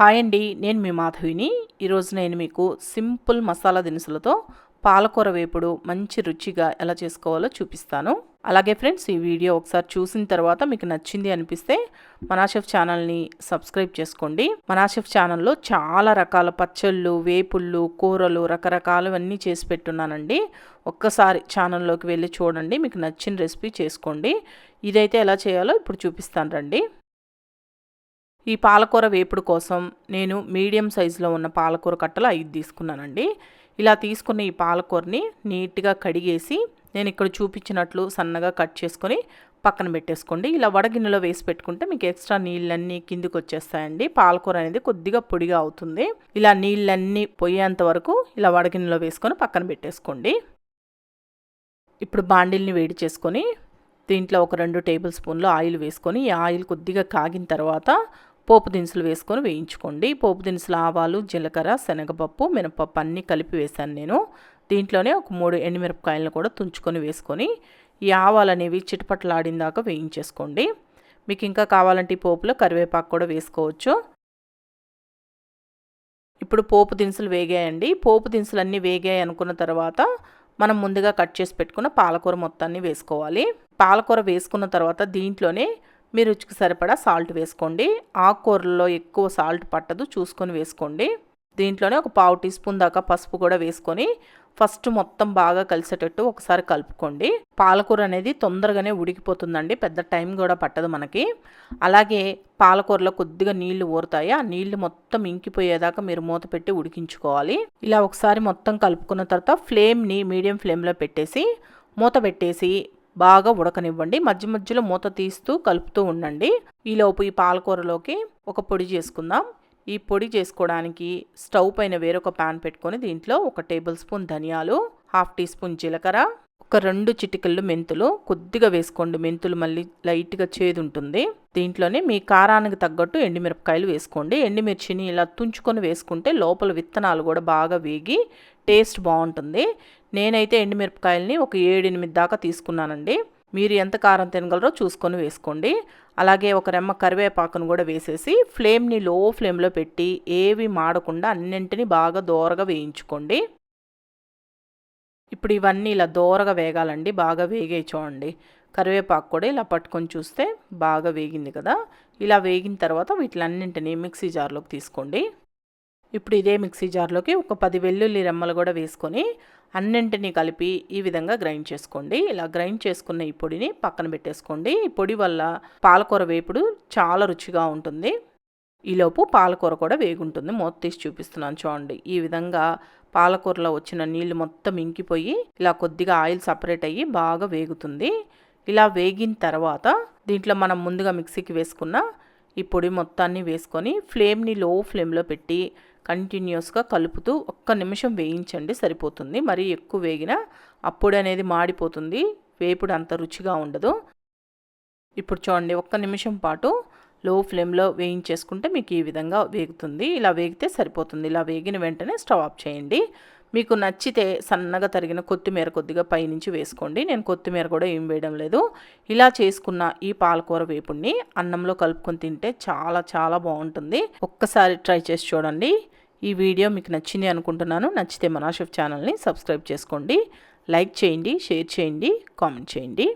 Hi అండి నేను మీ మాధవిని. ఈరోజు నేను మీకు సింపుల్ మసాలా దినుసులతో పాలకూర వేపుడు మంచి రుచిగా ఎలా చేసుకోవాలో చూపిస్తాను. అలాగే ఫ్రెండ్స్ ఈ వీడియో ఒకసారి చూసిన తర్వాత మీకు నచ్చింది అనిపిస్తే మనాషెఫ్ ఛానల్ని సబ్స్క్రైబ్ చేసుకోండి. మనాషెఫ్ ఛానల్లో చాలా రకాల పచ్చళ్ళు వేపుళ్ళు కూరలు రకరకాలవన్నీ చేసి పెట్టున్నానండి. ఒక్కసారి ఛానల్లోకి వెళ్ళి చూడండి మీకు నచ్చిన రెసిపీ చేసుకోండి. ఇదైతే ఎలా చేయాలో ఇప్పుడు చూపిస్తాను రండి. ఈ పాలకూర వేపుడు కోసం నేను మీడియం సైజులో ఉన్న పాలకూర కట్టలు ఐదు తీసుకున్నానండి. ఇలా తీసుకున్న ఈ పాలకూరని నీట్గా కడిగేసి నేను ఇక్కడ చూపించినట్లు సన్నగా కట్ చేసుకొని పక్కన పెట్టేసుకోండి. ఇలా వడగిన్నెలో వేసి పెట్టుకుంటే మీకు ఎక్స్ట్రా నీళ్ళన్నీ కిందికి వచ్చేస్తాయండి. పాలకూర అనేది కొద్దిగా పొడిగా అవుతుంది. ఇలా నీళ్ళన్నీ పోయేంత వరకు ఇలా వడగిన్నెలో వేసుకొని పక్కన పెట్టేసుకోండి. ఇప్పుడు బాండిల్ని వేడి చేసుకొని దీంట్లో ఒక రెండు టేబుల్ స్పూన్లు ఆయిల్ వేసుకొని ఈ ఆయిల్ కొద్దిగా కాగిన తర్వాత పోపు దినుసులు వేసుకొని వేయించుకోండి. పోపు దినుసులు ఆవాలు జీలకర్ర శనగపప్పు మినపప్పు అన్నీ కలిపి వేశాను నేను. దీంట్లోనే ఒక మూడు ఎండుమిరపకాయలను కూడా తుంచుకొని వేసుకొని ఈ ఆవాలు అనేవి చిటపట్లాడిన దాకా వేయించేసుకోండి. మీకు ఇంకా కావాలంటే ఈ పోపులో కరివేపాకు కూడా వేసుకోవచ్చు. ఇప్పుడు పోపు దినుసులు వేగాయండి. పోపు దినుసులు అన్నీ వేగాయి అనుకున్న తర్వాత మనం ముందుగా కట్ చేసి పెట్టుకున్న పాలకూర మొత్తాన్ని వేసుకోవాలి. పాలకూర వేసుకున్న తర్వాత దీంట్లోనే మీ రుచికి సరిపడా సాల్ట్ వేసుకోండి. ఆకుకూరల్లో ఎక్కువ సాల్ట్ పట్టదు చూసుకొని వేసుకోండి. దీంట్లోనే ఒక పావు టీ స్పూన్ దాకా పసుపు కూడా వేసుకొని ఫస్ట్ మొత్తం బాగా కలిసేటట్టు ఒకసారి కలుపుకోండి. పాలకూర అనేది తొందరగానే ఉడికిపోతుందండి పెద్ద టైం కూడా పట్టదు మనకి. అలాగే పాలకూరలో కొద్దిగా నీళ్ళు ఊరుతాయి ఆ నీళ్ళు మొత్తం ఇంకిపోయేదాకా మీరు మూత పెట్టి ఉడికించుకోవాలి. ఇలా ఒకసారి మొత్తం కలుపుకున్న తర్వాత ఫ్లేమ్ని మీడియం ఫ్లేమ్లో పెట్టేసి మూత పెట్టేసి బాగా ఉడకనివ్వండి. మధ్య మధ్యలో మూత తీస్తూ కలుపుతూ ఉండండి. ఈలోపు ఈ పాలకూరలోకి ఒక పొడి చేసుకుందాం. ఈ పొడి చేసుకోవడానికి స్టవ్ పైన వేరొక పాన్ పెట్టుకొని దీంట్లో ఒక టేబుల్ స్పూన్ ధనియాలు హాఫ్ టీ స్పూన్ జీలకర్ర ఒక రెండు చిటికళ్ళు మెంతులు కొద్దిగా వేసుకోండి. మెంతులు మళ్ళీ లైట్గా చేదు ఉంటుంది దీంట్లోనే మీ కారానికి తగ్గట్టు ఎండిమిరపకాయలు వేసుకోండి. ఎండిమిర్చిని ఇలా తుంచుకొని వేసుకుంటే లోపల విత్తనాలు కూడా బాగా వేగి టేస్ట్ బాగుంటుంది. నేనైతే ఎండుమిరపకాయలని ఒక ఏడెనిమిది దాకా తీసుకున్నానండి. మీరు ఎంత కారం తినగలరో చూసుకొని వేసుకోండి. అలాగే ఒక రెమ్మ కరివేపాకును కూడా వేసేసి ఫ్లేమ్ని లో ఫ్లేమ్లో పెట్టి ఏవి మాడకుండా అన్నింటినీ బాగా దోరగా వేయించుకోండి. ఇప్పుడు ఇవన్నీ ఇలా దోరగా వేగాలండి. బాగా వేగే చూడండి. కరివేపాకు కూడా ఇలా పట్టుకొని చూస్తే బాగా వేగింది కదా. ఇలా వేగిన తర్వాత వీటిలన్నింటినీ మిక్సీ జార్లోకి తీసుకోండి. ఇప్పుడు ఇదే మిక్సీ జార్లోకి ఒక పది వెల్లుల్లి రెమ్మలు కూడా వేసుకొని అన్నింటినీ కలిపి ఈ విధంగా గ్రైండ్ చేసుకోండి. ఇలా గ్రైండ్ చేసుకున్న ఈ పొడిని పక్కన పెట్టేసుకోండి. ఈ పొడి వల్ల పాలకూర వేపుడు చాలా రుచిగా ఉంటుంది. ఈలోపు పాలకూర కూడా వేగుంటుంది. మూత తీసి చూపిస్తున్నాను చూడండి. ఈ విధంగా పాలకూరలో వచ్చిన నీళ్ళు మొత్తం ఇంకిపోయి ఇలా కొద్దిగా ఆయిల్ సపరేట్ అయ్యి బాగా వేగుతుంది. ఇలా వేగిన తర్వాత దీంట్లో మనం ముందుగా మిక్సీకి వేసుకున్న ఈ పొడి మొత్తాన్ని వేసుకొని ఫ్లేమ్ని లో ఫ్లేమ్లో పెట్టి కంటిన్యూస్గా కలుపుతూ ఒక్క నిమిషం వేయించండి సరిపోతుంది. మరి ఎక్కువ వేగిన అప్పుడు అనేది మాడిపోతుంది వేపుడు అంత రుచిగా ఉండదు. ఇప్పుడు చూడండి ఒక్క నిమిషం పాటు లో ఫ్లేమ్లో వేయించేసుకుంటే మీకు ఈ విధంగా వేగుతుంది. ఇలా వేగితే సరిపోతుంది. ఇలా వేగిన వెంటనే స్టవ్ ఆఫ్ చేయండి. మీకు నచ్చితే సన్నగా తరిగిన కొత్తిమీర కొద్దిగా పైనుంచి వేసుకోండి. నేను కొత్తిమీర కూడా ఏం వేయడం లేదు. ఇలా చేసుకున్న ఈ పాలకూర వేపుడిని అన్నంలో కలుపుకొని తింటే చాలా చాలా బాగుంటుంది. ఒక్కసారి ట్రై చేసి చూడండి. ఈ వీడియో మీకు నచ్చింది అనుకుంటున్నాను. నచ్చితే మనాషఫ్ ఛానల్ని సబ్స్క్రైబ్ చేసుకోండి. లైక్ చేయండి షేర్ చేయండి కామెంట్ చేయండి.